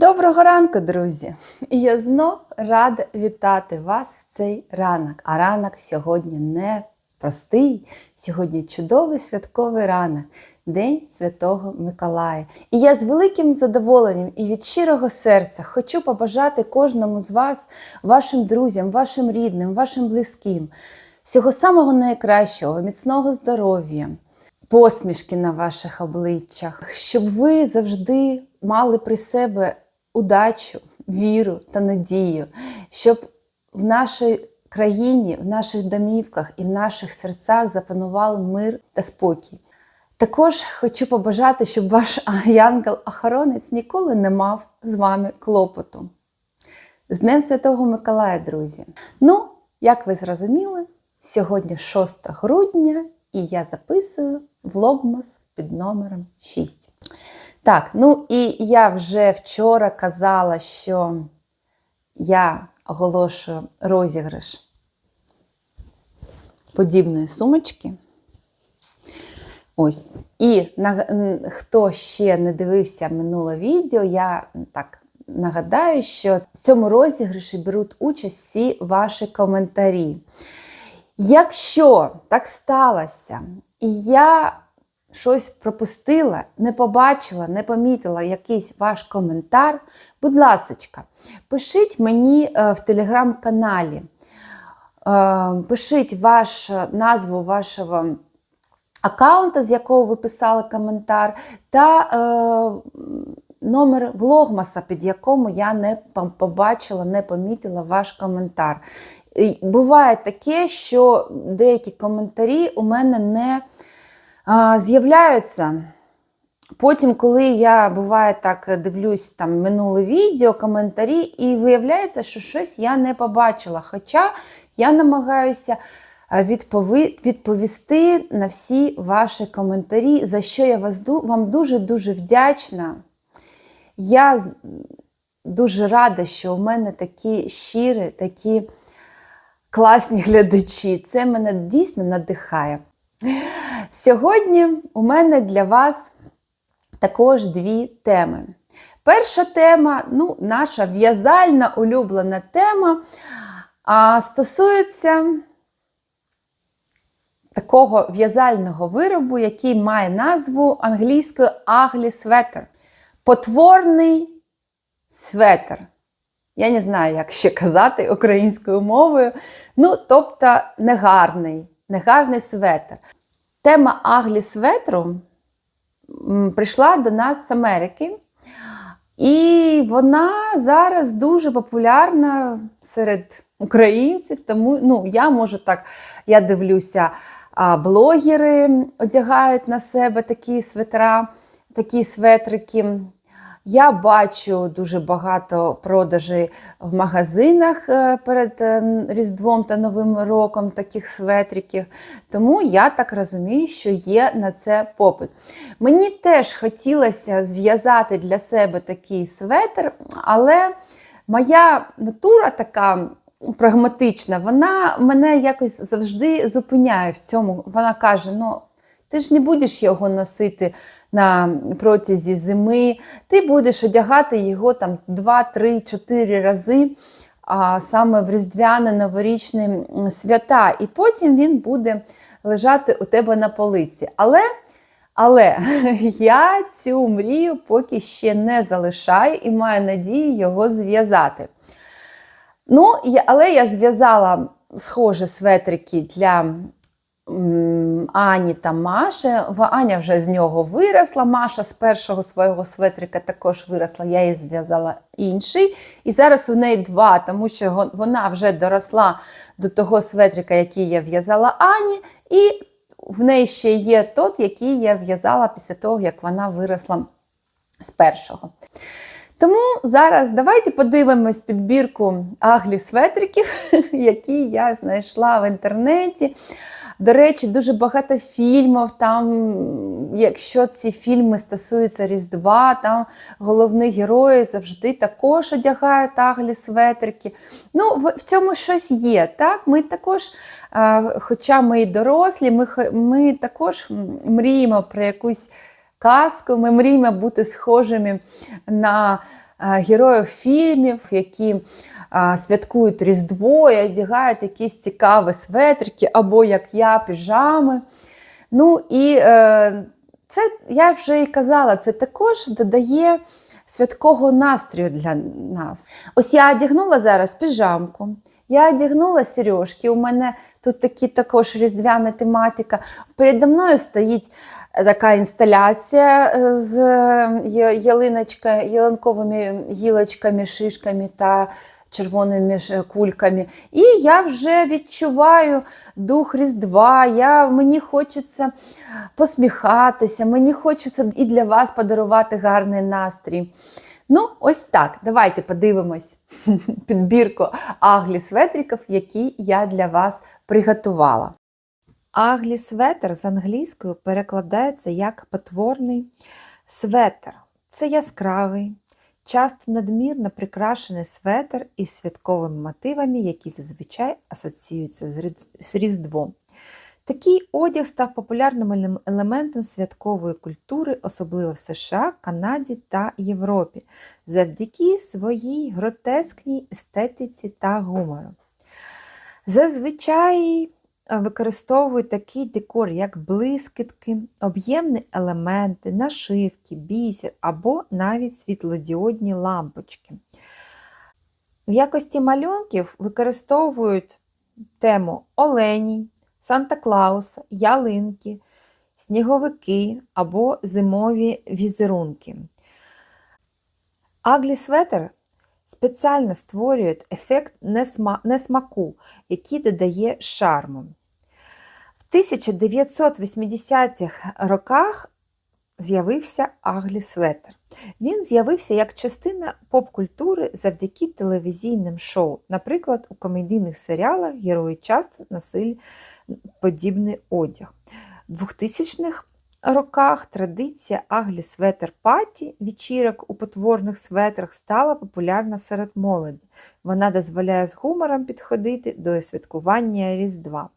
Доброго ранку, друзі! І я знов рада вітати вас в цей ранок. А ранок сьогодні не простий, сьогодні чудовий святковий ранок, День Святого Миколая. І я з великим задоволенням і від щирого серця хочу побажати кожному з вас, вашим друзям, вашим рідним, вашим близьким, всього самого найкращого, міцного здоров'я. Посмішки на ваших обличчях, щоб ви завжди мали при себе удачу, віру та надію, щоб в нашій країні, в наших домівках і в наших серцях запанував мир та спокій. Також хочу побажати, щоб ваш янгел-охоронець ніколи не мав з вами клопоту. З Днем Святого Миколая, друзі! Ну, як ви зрозуміли, сьогодні 6 грудня і я записую влогмас під номером 6. Так, ну і я вже вчора казала, що я оголошую розіграш подібної сумочки. Ось. І на, хто ще не дивився минуле відео, я так нагадаю, що в цьому розіграші беруть участь всі ваші коментарі. Якщо так сталося, і я щось пропустила, не побачила, не помітила якийсь ваш коментар, будь ласка, пишіть мені е, в телеграм-каналі, е, пишіть ваш, назву вашого аккаунта, з якого ви писали коментар, та е, номер влогмаса, під якому я не побачила, не помітила ваш коментар. Буває таке, що деякі коментарі у мене не з'являються. Потім, коли я буває так дивлюсь там минуле відео, коментарі, і виявляється, що щось я не побачила. Хоча я намагаюся відповісти на всі ваші коментарі, за що я вам дуже-дуже вдячна. Я дуже рада, що у мене такі щирі, такі класні глядачі. Це мене дійсно надихає. Сьогодні у мене для вас також дві теми. Перша тема ну, наша в'язальна улюблена тема, а стосується такого в'язального виробу, який має назву англійською Аглі Светер. Потворний светер. Я не знаю, як ще казати українською мовою. Ну, тобто, негарний, негарний светр. Тема Аглі Светру прийшла до нас з Америки. І вона зараз дуже популярна серед українців, тому ну, я можу так, я дивлюся, блогери одягають на себе такі светра, такі светрики. Я бачу дуже багато продажей в магазинах е, перед е, Різдвом та Новим роком таких светриків. Тому я так розумію, що є на це попит. Мені теж хотілося зв'язати для себе такий светр, але моя натура така. Прагматична, вона мене якось завжди зупиняє в цьому. Вона каже: ну, ти ж не будеш його носити на протязі зими, ти будеш одягати його там 2, 3, 4 рази, а саме в різдвяне новорічні свята, і потім він буде лежати у тебе на полиці. Але але я цю мрію поки ще не залишаю і маю надію його зв'язати. Ну, Але я зв'язала схожі светрики для Ані та Маші. Аня вже з нього виросла. Маша з першого свого светрика також виросла, я їй зв'язала інший. І зараз у неї два, тому що вона вже доросла до того светрика, який я в'язала Ані. І в неї ще є той, який я в'язала після того, як вона виросла з першого. Тому зараз давайте подивимось підбірку аглі светриків, які я знайшла в інтернеті. До речі, дуже багато фільмів. Там, якщо ці фільми стосуються Різдва, там головні герої завжди також одягають аглі светрики. Ну, в цьому щось є. так? Ми також, хоча ми і дорослі, ми, ми також мріємо про якусь казку, ми мріємо бути схожими на героїв фільмів, які святкують Різдво і одягають якісь цікаві светрики, або як я, піжами. Ну і е, це я вже і казала, це також додає святкового настрою для нас. Ось я одягнула зараз піжамку, я одягнула сережки. У мене тут такі також різдвяна тематика. Передо мною стоїть така інсталяція е, з ялиночка, ялинковими гілочками, шишками та червоними кульками. І я вже відчуваю дух Різдва. Я, мені хочеться посміхатися, мені хочеться і для вас подарувати гарний настрій. Ну, ось так. Давайте подивимось підбірку аглі светриків, які я для вас приготувала. Аглі светр з англійською перекладається як потворний светр. Це яскравий, часто надмірно прикрашений светр із святковими мотивами, які зазвичай асоціюються з з Різдвом. Такий одяг став популярним елементом святкової культури, особливо в США, Канаді та Європі, завдяки своїй гротескній естетиці та гумору. Зазвичай е, використовують такий декор, як блискітки, об'ємні елементи, нашивки, бісер або навіть світлодіодні лампочки. В якості малюнків використовують тему оленій, Санта-Клауса, ялинки, сніговики або зимові візерунки. Аглі светер спеціально створюють ефект несма- несмаку, який додає шарму. В 1980-х роках з'явився Аглі светер. Він з'явився як частина поп-культури завдяки телевізійним шоу. Наприклад, у комедійних серіалах герої часто носили подібний одяг. У 2000-х роках традиція Аглі светер паті вечірок у потворних светрах стала популярна серед молоді. Вона дозволяє з гумором підходити до святкування Різдва.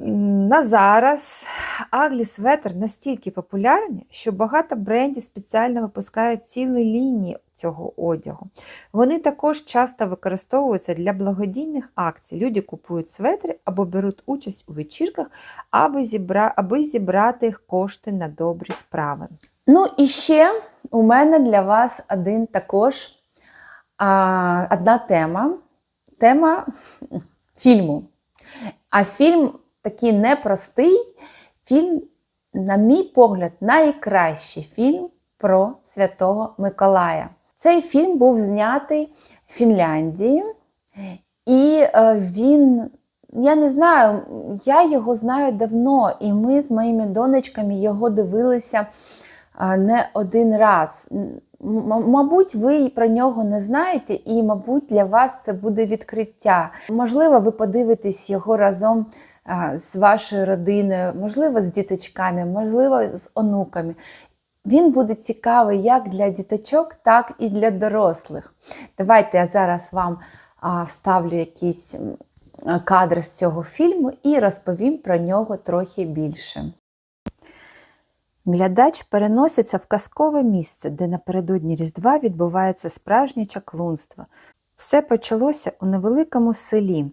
На зараз Аглі светр настільки популярні, що багато брендів спеціально випускають цілі лінії цього одягу. Вони також часто використовуються для благодійних акцій. Люди купують светри або беруть участь у вечірках, аби, зібра... аби зібрати кошти на добрі справи. Ну і ще у мене для вас один також а, одна тема. Тема фільму. А фільм такий непростий. Фільм, на мій погляд, найкращий фільм про Святого Миколая. Цей фільм був знятий в Фінляндії, і е, він, я не знаю, я його знаю давно, і ми з моїми донечками його дивилися е, не один раз. Мабуть, ви про нього не знаєте, і, мабуть, для вас це буде відкриття. Можливо, ви подивитесь його разом з вашою родиною, можливо, з діточками, можливо, з онуками. Він буде цікавий як для діточок, так і для дорослих. Давайте я зараз вам вставлю якісь кадри з цього фільму і розповім про нього трохи більше. Глядач переноситься в казкове місце, де напередодні Різдва відбувається справжнє чаклунство. Все почалося у невеликому селі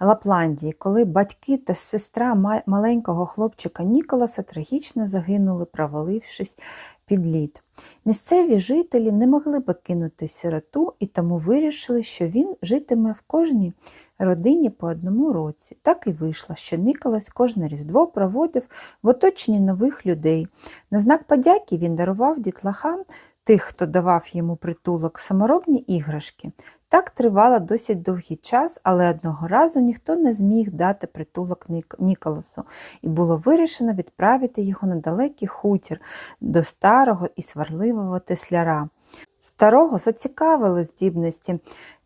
Лапландії, коли батьки та сестра маленького хлопчика Ніколаса трагічно загинули, провалившись під лід. Місцеві жителі не могли покинути сироту і тому вирішили, що він житиме в кожній родині по одному році. Так і вийшло, що Ніколас кожне Різдво проводив в оточенні нових людей. На знак подяки він дарував дітлахам тих, хто давав йому притулок, саморобні іграшки. Так тривало досить довгий час, але одного разу ніхто не зміг дати притулок Нік- Ніколасу, і було вирішено відправити його на далекий хутір до старого і сварливого тесляра. Старого зацікавили здібності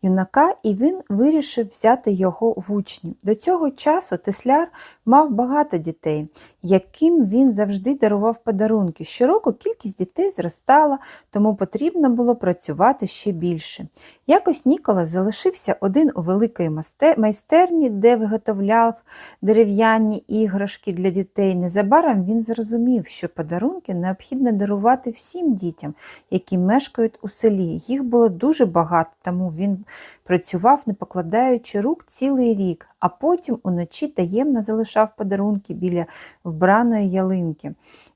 юнака, і він вирішив взяти його в учні. До цього часу Тесляр мав багато дітей, яким він завжди дарував подарунки. Щороку кількість дітей зростала, тому потрібно було працювати ще більше. Якось Ніколас залишився один у великої майстерні, де виготовляв дерев'яні іграшки для дітей. Незабаром він зрозумів, що подарунки необхідно дарувати всім дітям, які мешкають у селі. Їх було дуже багато, тому він працював, не покладаючи рук цілий рік, а потім уночі таємно залишав подарунки біля вбраної ялинки.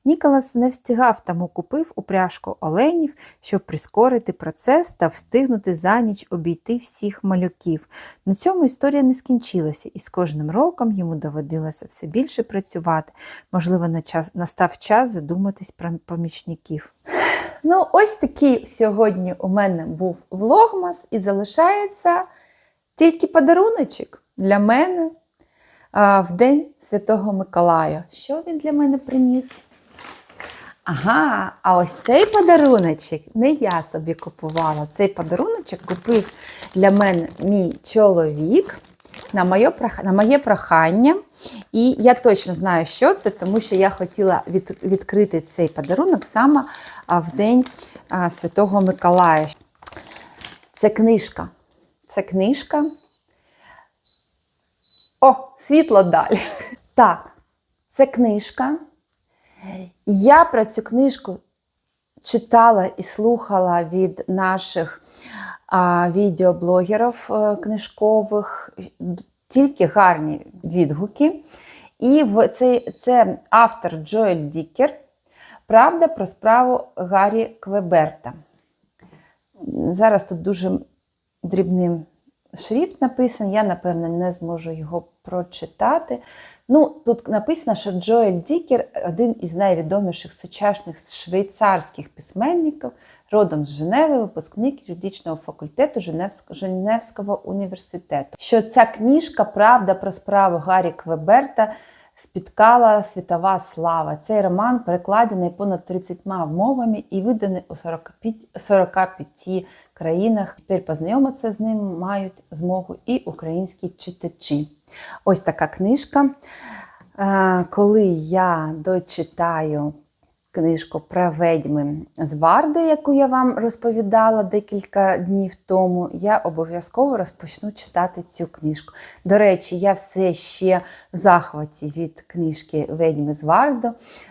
Ніколас не встигав, тому купив упряжку оленів, щоб прискорити процес та встигнути за ніч обійти всіх малюків. На цьому історія не скінчилася, і з кожним роком йому доводилося все більше працювати. Можливо, на час, настав час задуматись про помічників. Ну, ось такий сьогодні у мене був влогмас, і залишається тільки подаруночок для мене а, в День Святого Миколая. Що він для мене приніс? Ага, а ось цей подаруночок не я собі купувала. Цей подаруночок купив для мене мій чоловік на моє, на моє прохання. І я точно знаю, що це, тому що я хотіла від, відкрити цей подарунок саме в День Святого Миколая. Це книжка. Це книжка. О, світло далі. Так, це книжка. Я про цю книжку читала і слухала від наших відеоблогерів е, книжкових, тільки гарні відгуки. І в це автор Джоель Дікер. Правда про справу Гаррі Квеберта. Зараз тут дуже дрібним шрифт написаний, я, напевно, не зможу його прочитати. Ну, тут написано, що Джоель Дікер один із найвідоміших сучасних швейцарських письменників, родом з Женеви, випускник юридичного факультету Женевського, університету. Що ця книжка Правда про справу Гаррі Квеберта спіткала світова слава. Цей роман перекладений понад 30 мовами і виданий у 45, 45 країнах. Тепер познайомитися з ним мають змогу і українські читачі. Ось така книжка. Е, Коли я дочитаю книжку про ведьми з Варди, яку я вам розповідала декілька днів тому, я обов'язково розпочну читати цю книжку. До речі, я все ще в захваті від книжки Ведьми з Вардо.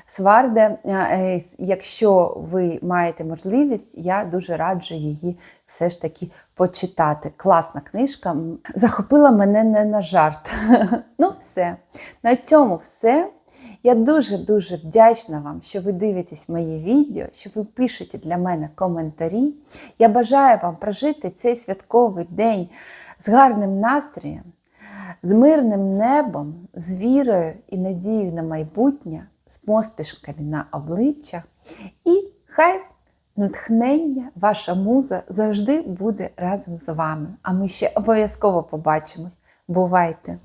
з Варди. Е, е, Якщо ви маєте можливість, я дуже раджу її все ж таки почитати. Класна книжка. Захопила мене не на жарт. Ну, все. На цьому все. Я дуже-дуже вдячна вам, що ви дивитесь моє відео, що ви пишете для мене коментарі. Я бажаю вам прожити цей святковий день з гарним настроєм, з мирним небом, з вірою і надією на майбутнє, з поспішками на обличчях. І хай натхнення, ваша муза завжди буде разом з вами. А ми ще обов'язково побачимось. Бувайте!